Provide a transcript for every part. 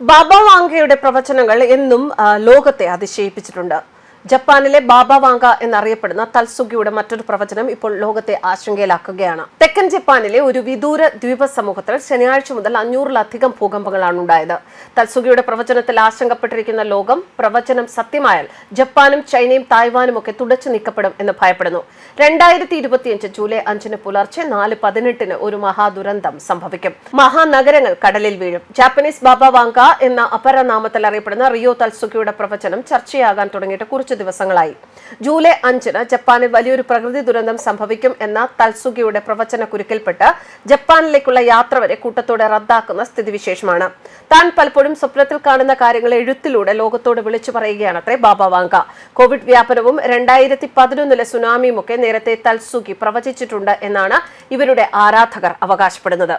ബാബ വാങ്കയുടെ പ്രവചനങ്ങൾ എന്നും ലോകത്തെ അതിശയിപ്പിച്ചിട്ടുണ്ട്. ജപ്പാനിലെ ബാബ വാങ്ക എന്നറിയപ്പെടുന്ന തൽസുഗിയുടെ മറ്റൊരു പ്രവചനം ഇപ്പോൾ ലോകത്തെ ആശങ്കയിലാക്കുകയാണ്. തെക്കൻ ജപ്പാനിലെ ഒരു വിദൂര ദ്വീപ സമൂഹത്തിൽ ശനിയാഴ്ച മുതൽ അഞ്ഞൂറിലധികം ഭൂകമ്പങ്ങളാണ് ഉണ്ടായത്. തൽസുഗിയുടെ പ്രവചനത്തിൽ ആശങ്കപ്പെട്ടിരിക്കുന്ന ലോകം പ്രവചനം സത്യമായാൽ ജപ്പാനും ചൈനയും തായ്വാനും ഒക്കെ തുടച്ചു നീക്കപ്പെടും എന്ന് ഭയപ്പെടുന്നു. രണ്ടായിരത്തി ഇരുപത്തിയഞ്ച് ജൂലൈ അഞ്ചിന് പുലർച്ചെ നാല് പതിനെട്ടിന് ഒരു മഹാദുരന്തം സംഭവിക്കും. മഹാനഗരങ്ങൾ കടലിൽ വീഴും. ജാപ്പനീസ് ബാബ വാങ്ക എന്ന അപരനാമത്തിൽ അറിയപ്പെടുന്ന റിയോ തൽസുഗിയുടെ പ്രവചനം ചർച്ചയാകാൻ തുടങ്ങിയിട്ട് കുറച്ച് ദിവസങ്ങളായി. ജൂലൈ അഞ്ചിന് ജപ്പാനിൽ വലിയൊരു പ്രകൃതി ദുരന്തം സംഭവിക്കും എന്ന തൽസുഗിയുടെ പ്രവചന കുരുക്കിൽപ്പെട്ട് ജപ്പാനിലേക്കുള്ള യാത്ര വരെ കൂട്ടത്തോടെ റദ്ദാക്കുന്ന സ്ഥിതിവിശേഷമാണ്. താൻ പലപ്പോഴും സ്വപ്നത്തിൽ കാണുന്ന കാര്യങ്ങൾ എഴുത്തിലൂടെ ലോകത്തോട് വിളിച്ചു പറയുകയാണത്രേ ബാബ വാങ്ക. കോവിഡ് വ്യാപനവും രണ്ടായിരത്തി പതിനൊന്നിലെ സുനാമിയുമൊക്കെ നേരത്തെ തൽസുഗി പ്രവചിച്ചിട്ടുണ്ട് എന്നാണ് ഇവരുടെ ആരാധകർ അവകാശപ്പെടുന്നത്.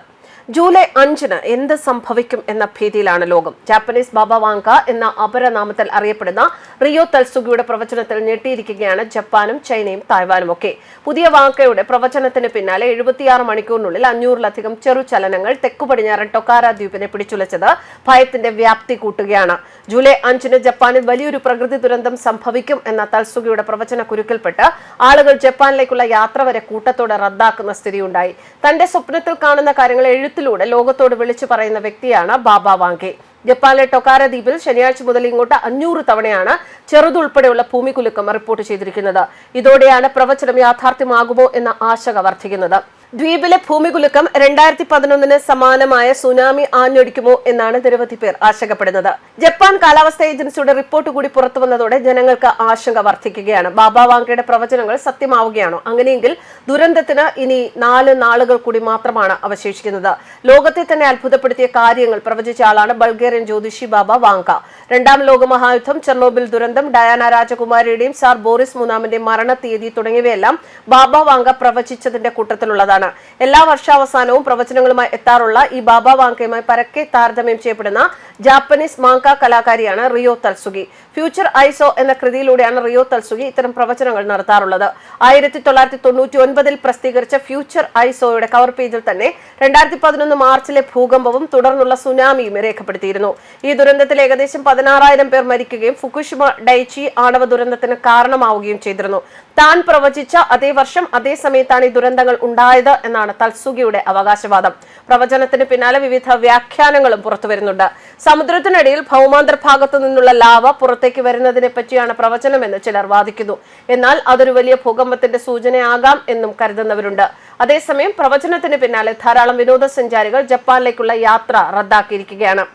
ജൂലൈ അഞ്ചിന് എന്ത് സംഭവിക്കും എന്ന ഭീതിയിലാണ് ലോകം. ജാപ്പനീസ് ബാബ വാങ്ക എന്ന അപരനാമത്തിൽ അറിയപ്പെടുന്ന റിയോ തൽസുഗിയുടെ പ്രവചനത്തിൽ ഞെട്ടിയിരിക്കുകയാണ് ജപ്പാനും ചൈനയും തായ്വാനും ഒക്കെ പുതിയ വാങ്കയുടെ പ്രവചനത്തിന് പിന്നാലെ എഴുപത്തിയാറ് മണിക്കൂറിനുള്ളിൽ അഞ്ഞൂറിലധികം ചെറു ചലനങ്ങൾ തെക്കു പടിഞ്ഞാറൻ ടൊക്കാര ദ്വീപിനെ പിടിച്ചുലച്ചത് ഭയത്തിന്റെ വ്യാപ്തി കൂട്ടുകയാണ്. ജൂലൈ അഞ്ചിന് ജപ്പാനിൽ വലിയൊരു പ്രകൃതി ദുരന്തം സംഭവിക്കും എന്ന തൽസുഗിയുടെ പ്രവചന കുരുക്കിൽപ്പെട്ട് ആളുകൾ ജപ്പാനിലേക്കുള്ള യാത്ര വരെ കൂട്ടത്തോടെ റദ്ദാക്കുന്ന സ്ഥിതിയുണ്ടായി. തന്റെ സ്വപ്നത്തിൽ കാണുന്ന കാര്യങ്ങൾ എഴുത്തിലൂടെ ലോകത്തോട് വിളിച്ചു പറയുന്ന വ്യക്തിയാണ് ബാബ വാങ്കെ. ജപ്പാനിലെ ടൊക്കാര ദ്വീപിൽ ശനിയാഴ്ച മുതൽ ഇങ്ങോട്ട് അഞ്ഞൂറ് തവണയാണ് ചെറുതുൾപ്പെടെയുള്ള ഭൂമികുലുക്കം റിപ്പോർട്ട് ചെയ്തിരിക്കുന്നത്. ഇതോടെയാണ് പ്രവചനം യാഥാർത്ഥ്യമാകുമോ എന്ന ആശങ്ക വർദ്ധിക്കുന്നത്. ദ്വീപിലെ ഭൂമികുലുക്കം രണ്ടായിരത്തി പതിനൊന്നിന് സമാനമായ സുനാമി ആഞ്ഞൊടിക്കുമോ എന്നാണ് നിരവധി പേർ ആശങ്കപ്പെടുന്നത്. ജപ്പാൻ കാലാവസ്ഥ ഏജൻസിയുടെ റിപ്പോർട്ട് കൂടി പുറത്തു വന്നതോടെ ജനങ്ങൾക്ക് ആശങ്ക വർദ്ധിക്കുകയാണ്. ബാബ വാങ്കയുടെ പ്രവചനങ്ങൾ സത്യമാവുകയാണോ? അങ്ങനെയെങ്കിൽ ദുരന്തത്തിന് ഇനി നാല് നാളുകൾ കൂടി മാത്രമാണ് അവശേഷിക്കുന്നത്. ലോകത്തെ തന്നെ അത്ഭുതപ്പെടുത്തിയ കാര്യങ്ങൾ പ്രവചിച്ച ആളാണ് ബൾഗേറിയൻ ജ്യോതിഷി ബാബ വാങ്ക. രണ്ടാം ലോകമഹായുദ്ധം ചെർണോബിൽ ദുരന്തം ഡയാന രാജകുമാരിയുടെയും സാർ ബോറിസ് മൂന്നാമിന്റെയും മരണ തീയതി തുടങ്ങിയവയെല്ലാം ബാബ വാങ്ക പ്രവചിച്ചതിന്റെ കൂട്ടത്തിലുള്ളതാണ്. എല്ലാ വർഷാവസാനവും പ്രവചനങ്ങളുമായി എത്താറുള്ള ഈ ബാബ വാങ്കയുമായി പരക്കെ താരതമ്യം ചെയ്യപ്പെടുന്ന Japanese manga കലാകാരിയാണ് Ryo Tatsuki. Future I saw എന്ന കൃതിയിലൂടെയാണ് റിയോ തൽസുഗി ഇത്തരം പ്രവചനങ്ങൾ നടത്താറുള്ളത്. ആയിരത്തി തൊള്ളായിരത്തി തൊണ്ണൂറ്റി ഒൻപതിൽ പ്രസിദ്ധീകരിച്ച ഫ്യൂച്ചർ ഐസോയുടെ കവർ പേജിൽ തന്നെ രണ്ടായിരത്തി പതിനൊന്ന് മാർച്ചിലെ ഭൂകമ്പവും തുടർന്നുള്ള സുനാമിയും രേഖപ്പെടുത്തിയിരുന്നു. ഈ ദുരന്തത്തിൽ ഏകദേശം പതിനാറായിരം പേർ മരിക്കുകയും ഫുക്കുഷിമ ഡൈച്ചി ആണവ ദുരന്തത്തിന് കാരണമാവുകയും ചെയ്തിരുന്നു. താൻ പ്രവചിച്ച അതേ വർഷം അതേ സമയത്താണ് ഈ ദുരന്തങ്ങൾ ഉണ്ടായത് എന്നാണ് തൽസുഗിയുടെ അവകാശവാദം. പ്രവചനത്തിന് പിന്നാലെ വിവിധ വ്യാഖ്യാനങ്ങളും പുറത്തുവരുന്നുണ്ട്. സമുദ്രത്തിനടിയിൽ ഭൗമാന്തർ ഭാഗത്തു നിന്നുള്ള ലാവ പുറത്തേക്ക് വരുന്നതിനെ പറ്റിയാണ് പ്രവചനമെന്ന് ചിലർ വാദിക്കുന്നു. എന്നാൽ അതൊരു വലിയ ഭൂകമ്പത്തിന്റെ സൂചനയാകാം എന്നും കരുതുന്നവരുണ്ട്. അതേസമയം പ്രവചനത്തിന് പിന്നാലെ ധാരാളം വിനോദസഞ്ചാരികൾ ജപ്പാനിലേക്കുള്ള യാത്ര റദ്ദാക്കിയിരിക്കുകയാണ്.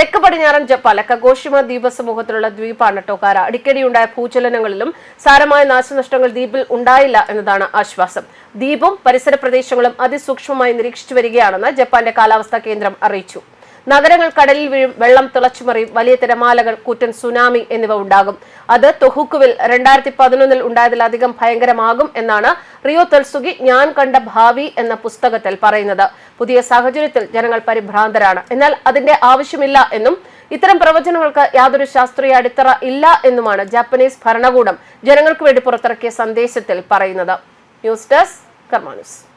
തെക്ക് പടിഞ്ഞാറൻ ജപ്പാൻ കഗോഷിമ ദ്വീപ സമൂഹത്തിലുള്ള ദ്വീപാണ് ടോക്കാര അടിക്കടിയുണ്ടായ ഭൂചലനങ്ങളിലും സാരമായ നാശനഷ്ടങ്ങൾ ദ്വീപിൽ ഉണ്ടായില്ല എന്നതാണ് ആശ്വാസം. ദ്വീപും പരിസര പ്രദേശങ്ങളും അതിസൂക്ഷ്മമായി നിരീക്ഷിച്ചു വരികയാണെന്ന് ജപ്പാന്റെ കാലാവസ്ഥാ കേന്ദ്രം അറിയിച്ചു. നഗരങ്ങൾ കടലിൽ വീഴും വെള്ളം തിളച്ചുമറിയും വലിയ തിരമാലകൾ കൂറ്റൻ സുനാമി എന്നിവ ഉണ്ടാകും. അത് തൊഹുക്കുവിൽ രണ്ടായിരത്തി പതിനൊന്നിൽ ഉണ്ടായതിലധികം ഭയങ്കരമാകും എന്നാണ് റിയോ തെൽസുഗി ഞാൻ കണ്ട ഭാവി എന്ന പുസ്തകത്തിൽ പറയുന്നത്. പുതിയ സാഹചര്യത്തിൽ ജനങ്ങൾ പരിഭ്രാന്തരാണ്. എന്നാൽ അതിന്റെ ആവശ്യമില്ല എന്നും ഇത്തരം പ്രവചനങ്ങൾക്ക് യാതൊരു ശാസ്ത്രീയ അടിത്തറ ഇല്ല എന്നുമാണ് ജാപ്പനീസ് ഭരണകൂടം ജനങ്ങൾക്ക് വേണ്ടി പുറത്തിറക്കിയ സന്ദേശത്തിൽ പറയുന്നത്. News desk Karma news